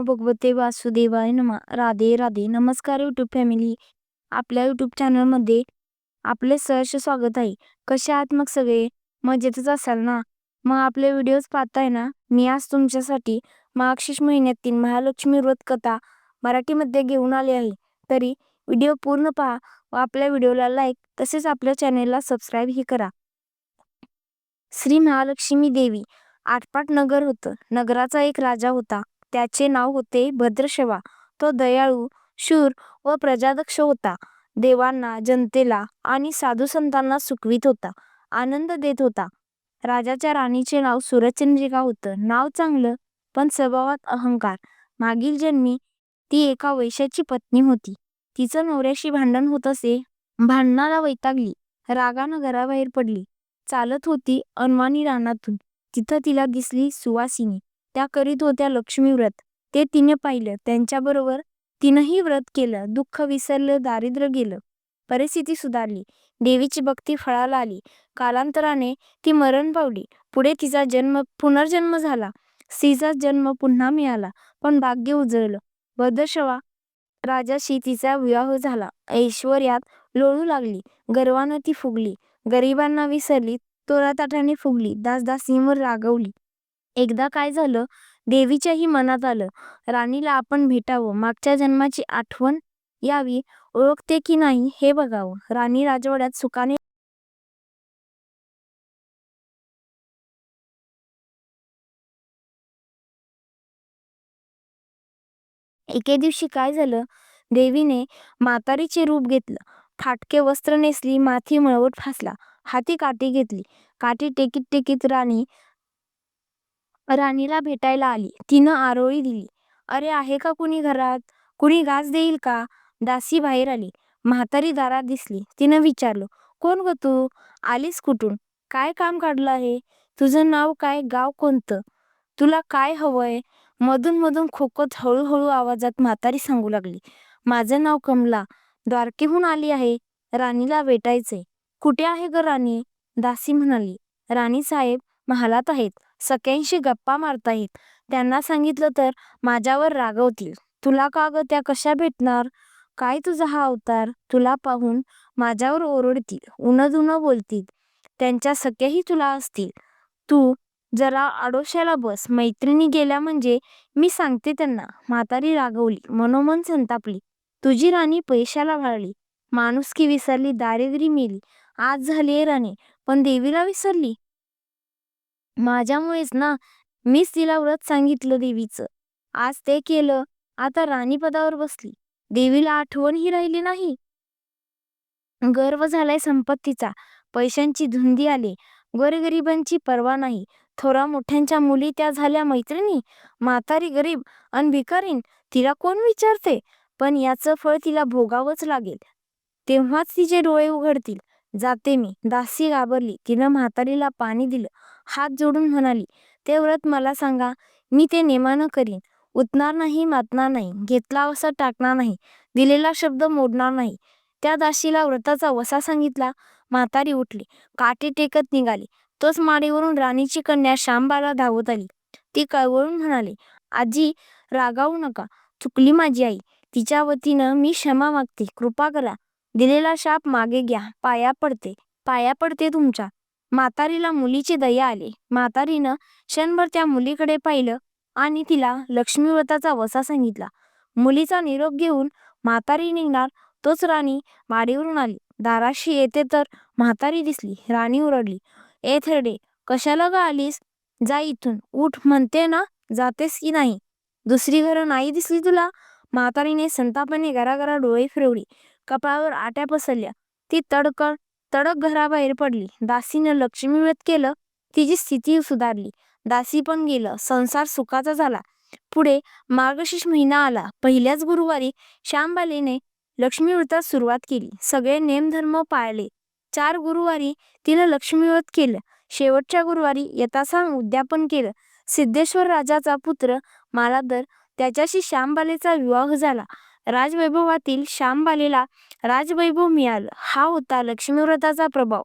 नमो। भगवते वासुदेवाय नमा। राधे राधे। नमस्कार यूट्यूब फॅमिली आपल्या यूट्यूब चॅनलमध्ये आपले सहर्ष स्वागत आहे. कसे आहात मग सगळे? मजेतच असाल ना? मग आपले व्हिडिओज पाहताय ना? मी आज तुमच्यासाठी मार्गशीर्ष महिन्यातील महालक्ष्मी व्रत कथा मराठीमध्ये घेऊन आले आहे. तरी व्हिडिओ पूर्ण पहा व आपल्या व्हिडिओला लाईक तसेच आपल्या चॅनेलला सबस्क्राईबही करा. श्री महालक्ष्मी देवी आटपाट नगर होतं. नगराचा एक राजा होता. त्याचे नाव होते भद्रशवा. तो दयाळू शूर व प्रजादक्ष होता. देवांना जनतेला आणि साधू संतांना सुखवीत होता. आनंद देत होता. राजाच्या राणीचे नाव सुरचंद्रिका होतं. नाव चांगलं पण स्वभावात अहंकार. मागील जन्मी ती एका वैश्याची पत्नी होती. तिचं नवऱ्याशी भांडण होत असे भांडणाला वैतागली. रागानं घराबाहेर पडली. चालत होती अनवाणी रानातून. तिथं तिला दिसली सुवासिनी. त्या करीत होत्या लक्ष्मी व्रत. ते तिने पाहिलं. त्यांच्याबरोबर तिनंही व्रत केलं. दुःख विसरलं दारिद्र्य गेलं. परिस्थिती सुधारली. देवीची भक्ती फळाला आली. कालांतराने ती मरण पावली. पुढे तिचा जन्म पुनर्जन्म झाला. स्त्रीचा जन्म पुन्हा मिळाला. पण भाग्य उजळलं. भद्रशवा राजाशी तिचा विवाह झाला. ऐश्वर्यात लोळू लागली. गर्वानं ती फुगली. गरिबांना विसरली. तोराताठाने फुगली. दासदासींवर रागवली. एकदा काय झालं देवीच्याही मनात आलं राणीला आपण भेटावं मागच्या जन्माची आठवण यावी ओळखते की नाही हे बघावं. राणी राजवाड्यात सुखाने एके दिवशी काय झालं देवीने म्हातारीचे रूप घेतलं फाटके वस्त्र नेसली माथी मळवट फासला हाती काठी घेतली. काठी टेकीत टेकीत राणी राणीला भेटायला आली. तिनं आरोळी दिली. अरे आहे का कुणी घरात? कुणी घास देईल का? दासी बाहेर आली. म्हातारी दारात दिसली. तिनं विचारलं कोण ग तू? आलीस कुठून? काय काम काढलं आहे? तुझं नाव काय? गाव कोणतं? तुला काय हवंय? मधून मधून खोकत हळूहळू आवाजात म्हातारी सांगू लागली. माझं नाव कमला. द्वारकेहून आली आहे. राणीला भेटायचंय. कुठे आहे ग राणी? दासी म्हणाली. राणी साहेब महालात आहेत. सख्यांशी गप्पा मारता येईल. त्यांना सांगितलं तर माझ्यावर रागवतील. तुला का ग त्या कशा भेटणार? काय तुझा हा अवतार? तुला पाहून माझ्यावर ओरडतील उनद उन बोलतील. त्यांच्या सख्याही तुला असतील. तू जरा आडोश्याला बस. मैत्रिणी गेल्या म्हणजे मी सांगते त्यांना. म्हातारी रागवली मनोमन संतापली. तुझी राणी पैशाला वाळली. माणुसकी विसरली दारिद्री मेली. आज झाली राणी पण देवीला विसरली? माझ्यामुळेच ना मीच तिला व्रत सांगितलं देवीचं. आज ते केलं आता राणी पदावर बसली. देवीला आठवणही राहिली नाही. गर्व झालाय संपत्तीचा. पैशांची धुंदी आली. गोरगरिबांची पर्वा नाही. थोरा मोठ्यांच्या मुली त्या झाल्या मैत्रिणी. म्हातारी गरीब अन भिकारीन तिला कोण विचारते? पण याचं फळ तिला भोगावंच लागेल. तेव्हाच तिचे डोळे उघडतील. जाते मी. दासी घाबरली. तिनं म्हातारीला पाणी दिलं. हात जोडून म्हणाली ते व्रत मला सांगा मी ते नेमानं करीन. उतणार नाही मातणार नाही घेतला वसा टाकणार नाही दिलेला शब्द मोडणार नाही. त्या दाशीला व्रताचा वसा सांगितला म्हातारी उठली काठी टेकत निघाली. तोच माडीवरून राणीची कन्या शांबाला धावत आली. ती कळवळून म्हणाली आजी रागावू नका. चुकली माझी आई. तिच्या वतीनं मी क्षमा मागते. कृपा करा. दिलेला शाप मागे घ्या. पाया पडते. पाया पडते तुमच्या. म्हातारीला मुलीची दया आली. म्हातारीनं क्षणभर त्या मुलीकडे पाहिलं आणि तिला लक्ष्मीव्रताचा वसा सांगितला. मुलीचा निरोप घेऊन म्हातारी निघणार तोच राणी माडीवरून आली. दाराशी येते तर म्हातारी दिसली राणी उरडली ए थरडे कशाला ग आलीस? जा इथून. उठ. म्हणते ना जातेस की नाही? दुसरी घरं नाही दिसली तुला? म्हातारीने संतापाने घराघरा डोळे फिरवली. कपाळावर आट्या पसरल्या. ती तडकड तडक घराबाहेर पडली. दासीनं लक्ष्मी व्रत केलं तिची स्थिती सुधारली. दासी पण गेलं. संसार सुखाचा झाला. पुढे मार्गशीर्ष महिना आला. पहिल्याच गुरुवारी श्यामबालेने लक्ष्मी व्रतात सुरुवात केली. सगळे नेमधर्म पाळले. चार गुरुवारी तिनं लक्ष्मी व्रत केलं. शेवटच्या गुरुवारी यथासांग उद्यापन केलं. सिद्धेश्वर राजाचा पुत्र मालाधर त्याच्याशी श्यामबालेचा विवाह झाला. राजवैभवातील श्यामबालीला राजवैभव मिळालं. हा होता लक्ष्मीव्रताचा प्रभाव.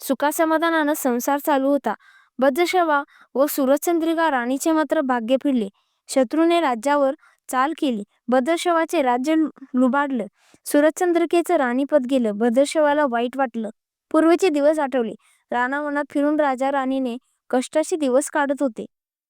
सुखासमाधानानं संसार चालू होता. भद्रशवा व सुरचंद्रिका राणीचे मात्र भाग्य फिरले. शत्रूने राज्यावर चाल केली. भद्रशवाचे राज्य लुबाडलं. सुरचंद्रिकेचं राणीपद गेलं. भद्रशवाला वाईट वाटलं. पूर्वीचे दिवस आठवले. रानावनात फिरून राजा राणीने कष्टाचे दिवस काढत होते.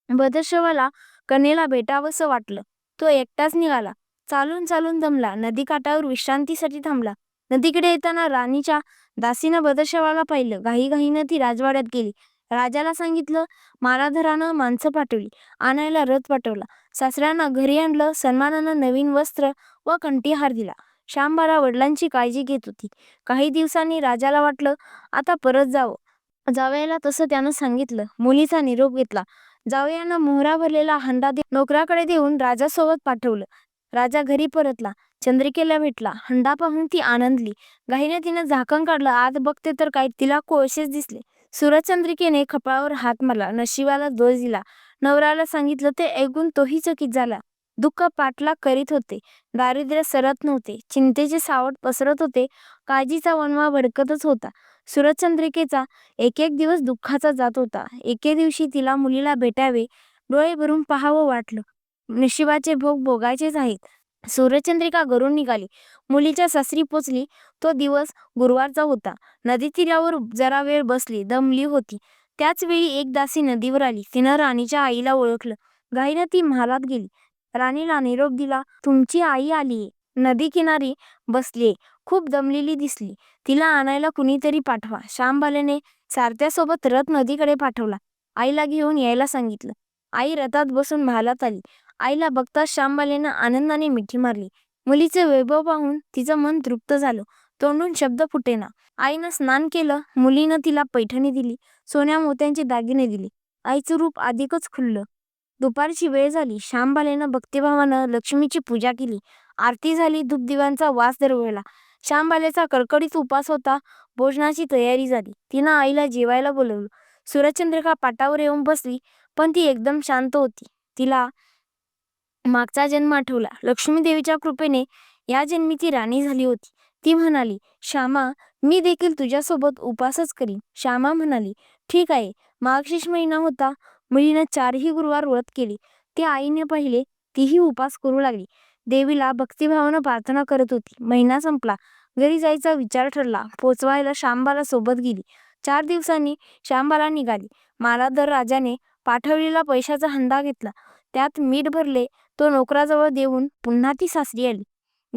भद्रशवाला कन्येला भेटावंसं वाटलं. तो एकटाच निघाला. चालून चालून दमला. नदीकाठावर विश्रांतीसाठी थांबला. नदीकडे येताना राणीच्या दासीनं भद्रशवाला पाहिलं. घाईघाईनं ती राजवाड्यात गेली. राजाला सांगितलं मालाधरानं माणसं पाठवली. आणायला रथ पाठवला. सासऱ्यांना घरी आणलं. सन्मानानं नवीन वस्त्र व कंठीहार दिला. श्यामबाला वडिलांची काळजी घेत होती. काही दिवसांनी राजाला वाटलं आता परत जावं. जावयाला तसं त्यानं सांगितलं. मुलीचा निरोप घेतला. जावयानं मोहरा भरलेला हंडा दे नोकराकडे देऊन राजासोबत पाठवलं. राजा घरी परतला. चंद्रिकेला भेटला. हंडा पाहून ती आनंदली. घाईने तिनं झाकण काढलं. आत बघते तर काय तिला कोळशेच दिसले. सूरजचंद्रिकेने खपाळावर हात मारला. नशिबाला दोष दिला. नवऱ्याला सांगितलं ते ऐकून तोही चकित झाला. दुःख पाठलाग करीत होते. दारिद्र्य सरत नव्हते. चिंतेचे सावट पसरत होते. काळजीचा वनवा भडकतच होता. सूरजचंद्रिकेचा एक एक दिवस दुःखाचा जात होता. एके दिवशी तिला मुलीला भेटावे डोळे भरून पाहावं वाटलं. नशिबाचे भोग भोगायचेच आहेत. सूर्यचंद्रिका घरून निघाली. मुलीच्या सासरी पोचली. तो दिवस गुरुवारचा होता. नदी तीरावर जरा वेळ बसली. दमली होती. त्याच वेळी एक दासी नदीवर आली. तिनं राणीच्या आईला ओळखलं. घाईनं ती महालात गेली. राणीला निरोप दिला तुमची आई आलीये. नदी किनारी बसली खूप दमलेली दिसली. तिला आणायला कुणीतरी पाठवा. श्यामबालेने सारथ्यासोबत रथ नदीकडे पाठवला. आईला घेऊन यायला सांगितलं. आई रथात बसून महालात आली. आईला बघताच श्यामबालेनं आनंदाने मिठी मारली. मुलीचे वैभव पाहून तिचं मन तृप्त झालं. तोंडून शब्द फुटेना. आईनं स्नान केलं. मुलीनं तिला पैठणी दिली. सोन्या मोत्यांचे दागिने दिले. आईचं रूप अधिकच खुललं. दुपारची वेळ झाली. श्यामबालेनं भक्तिभावानं लक्ष्मीची पूजा केली. आरती झाली. धूपदिव्यांचा वास दरवळला. श्यामबालेचा कडकडीत उपास होता. भोजनाची तयारी झाली. तिनं आईला जेवायला बोलवलं. सूर्यचंद्रिका पाटावर येऊन बसली पण ती एकदम शांत होती. तिला मागचा जन्म आठवला. लक्ष्मी देवीच्या कृपेने या जन्मी ती राणी झाली होती. ती म्हणाली श्यामा मी देखील तुझ्यासोबत उपासच करीन. श्यामा म्हणाली ठीक आहे. मागशीष महिना होता. मुलीनं चारही गुरुवार व्रत केली. ते आईने पाहिले तीही उपास करू लागली. देवीला भक्तिभावानं प्रार्थना करत होती. महिना संपला. घरी जायचा विचार ठरला. पोचवायला श्यामबाला सोबत गेली. चार दिवसांनी श्यामबाला निघाली. मालाधर राजाने पाठवलेला पैशाचा हंडा घेतला. त्यात मीठ भरले. तो नोकराजवळ देऊन पुन्हा ती सासरी आली.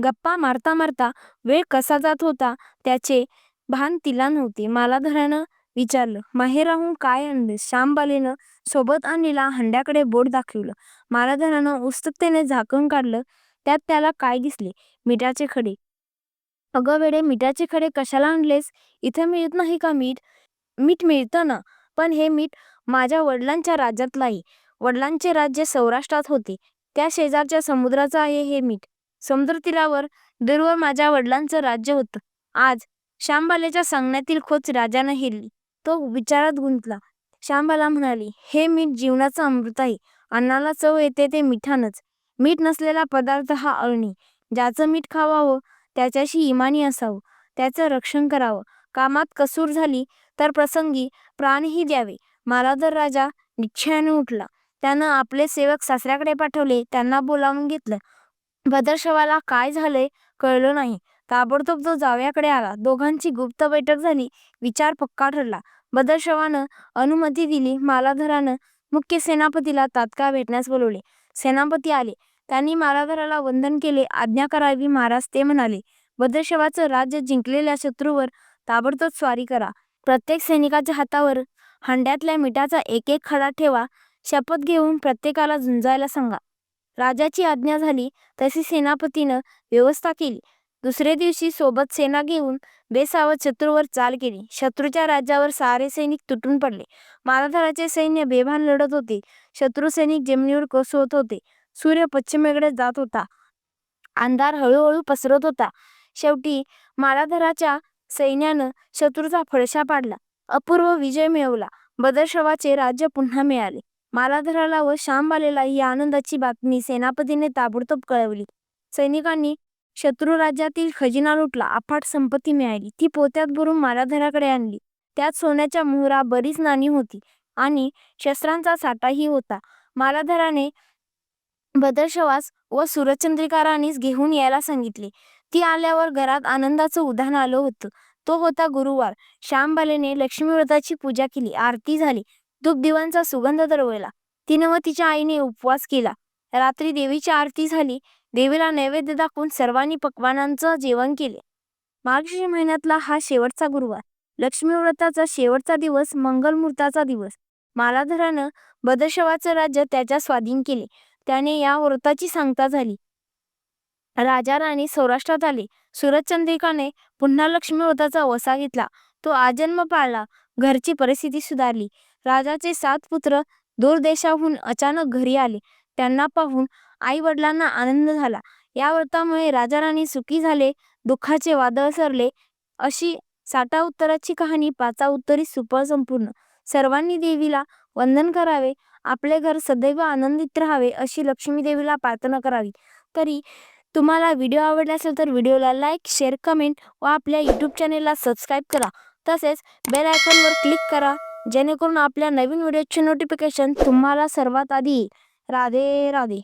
गप्पा मारता मारता वेळ कसा जात होता त्याचे भान तिला नव्हते. मालाधरानं विचारलं माहेराहून काय आणलं? श्यामबालेनं सोबत आणलेला हंड्याकडे बोट दाखवलं. मालाधरानं उत्सुकतेने झाकण काढलं. त्यात त्याला काय दिसले? मिठाचे खडे. अगं वेडे मिठाचे खडे कशाला आणलेस? इथे मिळत नाही का मीठ? मीठ मिळतं ना. पण हे मीठ माझ्या वडिलांच्या राज्यातलं आहे वडिलांचे राज्य सौराष्ट्रात होते. त्या शेजारच्या समुद्राचं आहे हे मीठ. समुद्र तीरावर दूरवर माझ्या वडिलांचं राज्य होतं. आज श्यामबालेच्या सांगण्यातील खोच राजानं हेरली. तो विचारात गुंतला. श्यामबाला म्हणाली हे मीठ जीवनाचं अमृत आहे. अन्नाला चव येते ते मिठानच. मीठ नसलेला पदार्थ हा अळणी. ज्याचं मीठ खावावं त्याच्याशी इमानी असावं. त्याचं रक्षण करावं. कामात कसूर झाली तर प्रसंगी प्राणही द्यावे. मालाधर राजा निश्चयाने उठला. त्यानं आपले सेवक सासऱ्याकडे पाठवले. त्यांना बोलावून घेतलं. भद्रशवाला काय झालंय कळलं नाही. ताबडतोब तो जावयाकडे आला. दोघांची गुप्त बैठक झाली. विचार पक्का ठरला. भद्रशवानं अनुमती दिली. मालाधरानं मुख्य सेनापतीला तात्काळ भेटण्यास बोलवले. सेनापती आले. त्यांनी मालाधराला वंदन केले. आज्ञा करावी महाराज ते म्हणाले भद्रशवाचं राज्य जिंकलेल्या शत्रूवर ताबडतोब स्वारी करा. प्रत्येक सैनिकाच्या हातावर हंड्यातल्या मिठाचा एक एक खडा ठेवा. शपथ घेऊन प्रत्येकाला झुंजायला सांगा. राजाची आज्ञा झाली. तशी सेनापतीनं व्यवस्था केली. दुसरे दिवशी सोबत सेना घेऊन बेसावत शत्रूवर चाल केली. शत्रूच्या राज्यावर सारे सैनिक तुटून पडले. मालाधराचे सैन्य बेभान लढत होते. शत्रू सैनिक जमिनीवर कोसळत होते. सूर्य पश्चिमेकडे जात होता. अंधार हळूहळू पसरत होता. शेवटी मालाधराच्या सैन्यानं शत्रूचा फडशा पाडला. अपूर्व विजय मिळवला. बदरशवाचे राज्य पुन्हा मिळाले. मालाधराला व श्यामबालेला ही आनंदाची बातमी सेनापतीने ताबडतोब कळवली. सैनिकांनी शत्रू राज्यातील खजिना लुटला अफाट संपत्ती मिळाली. ती पोत्यात भरून मालाधराकडे आणली. त्यात सोन्याच्या मोहरा बरीच नाणी होती आणि शस्त्रांचा साठाही होता. मालाधराने बदलशवास व सूरजचंद्रिका राणीस घेऊन यायला सांगितले. ती आल्यावर घरात आनंदाचं उधाण आलं होतं. तो होता गुरुवार. श्यामबालेने लक्ष्मीव्रताची पूजा केली. आरती झाली. धूप दिवांचा सुगंध दरवळला. तिनं व तिच्या आईने उपवास केला. रात्री देवीची आरती झाली. देवीला नैवेद्य दाखवून सर्वांनी पक्वानांचं जेवण केले. मार्गशीर्ष महिन्यातला हा शेवटचा गुरुवार. लक्ष्मी व्रताचा शेवटचा दिवस मंगलमूर्ताचा दिवस. मालाधरानं बदशवाचं राज्य त्याच्या स्वाधीन केले. त्याने या व्रताची सांगता झाली. राजा राणी सौराष्ट्रात आले. सूरजचंद्रिकाने पुन्हा लक्ष्मी व्रताचा वसा घेतला. तो आजन्म पाळला. घरची परिस्थिती सुधारली. राजाचे सात पुत्र दूर देशाहून अचानक घरी आले. त्यांना पाहून आई वडिलांना आनंद झाला. या व्रतामुळे राजा राणी सुखी झाले दुःखाचे वादळ सरले अशी साठा उत्तराची कहाणी पाचा उत्तरी सुपर संपूर्ण सर्वांनी देवीला वंदन करावे आपले घर सदैव आनंदित राहावे अशी लक्ष्मी देवीला प्रार्थना करावी. तरी तुम्हाला व्हिडिओ आवडला असेल तर व्हिडिओला लाईक शेअर कमेंट व आपल्या यूट्यूब चॅनेलला सबस्क्राईब करा. तसेच बेल आयकॉनवर क्लिक करा जेणेकरून आपल्या नवीन व्हिडिओचे नोटिफिकेशन तुम्हाला सर्वात आधी येईल. राधे राधे